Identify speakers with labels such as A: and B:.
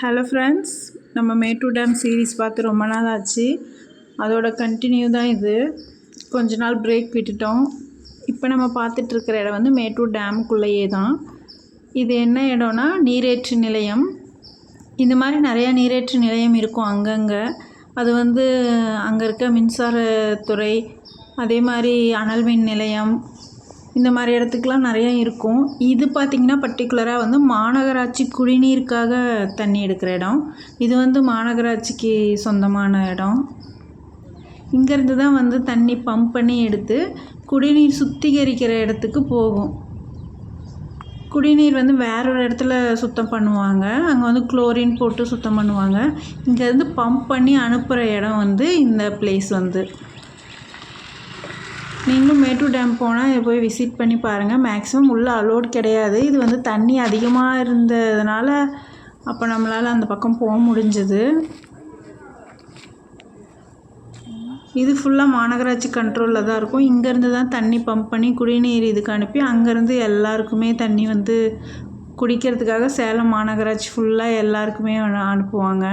A: Hello friends நம்ம Mettur dam series பார்த்து ரொம்ப நாள் ஆச்சு அதோட கண்டினியூ தான் இது. கொஞ்ச நாள் பிரேக் விட்டுட்டோம். இப்போ நம்ம பார்த்துட்ருக்கிற இடம் வந்து மேட்டூர் டேமுக்குள்ளேயே தான். இது என்ன இடம்னா நீரேற்று நிலையம். இந்த மாதிரி நிறையா நீரேற்று நிலையம் இருக்கும் அங்கங்கே. அது வந்து அங்கே இருக்க மின்சாரத்துறை அதே மாதிரி அனல் மின் நிலையம் இந்த மாதிரி இடத்துக்குலாம் நிறையா இருக்கும். இது பார்த்திங்கன்னா பர்டிகுலராக வந்து மாநகராட்சி குடிநீருக்காக தண்ணி எடுக்கிற இடம். இது வந்து மாநகராட்சிக்கு சொந்தமான இடம். இங்கேருந்து தான் வந்து தண்ணி பம்ப் பண்ணி எடுத்து குடிநீர் சுத்திகரிக்கிற இடத்துக்கு போகும். குடிநீர் வந்து வேற ஒரு இடத்துல சுத்தம் பண்ணுவாங்க. அங்கே வந்து குளோரின் போட்டு சுத்தம் பண்ணுவாங்க. இங்கேருந்து பம்ப் பண்ணி அனுப்புகிற இடம் வந்து இந்த பிளேஸ் வந்து. நீங்களும் மேட்டூர் டேம் போனால் போய் விசிட் பண்ணி பாருங்கள் மேக்ஸிமம் உள்ளே அலோட் கிடையாது. இது வந்து தண்ணி அதிகமாக இருந்ததுனால அப்போ நம்மளால் அந்த பக்கம் போக முடிஞ்சது. இது ஃபுல்லாக மாநகராட்சி கண்ட்ரோலில் தான் இருக்கும். இங்கேருந்து தான் தண்ணி பம்ப் பண்ணி குடிநீர் இதுக்கு அனுப்பி அங்கேருந்து எல்லாருக்குமே தண்ணி வந்து குடிக்கிறதுக்காக சேலம் மாநகராட்சி ஃபுல்லாக எல்லாருக்குமே அனுப்புவாங்க.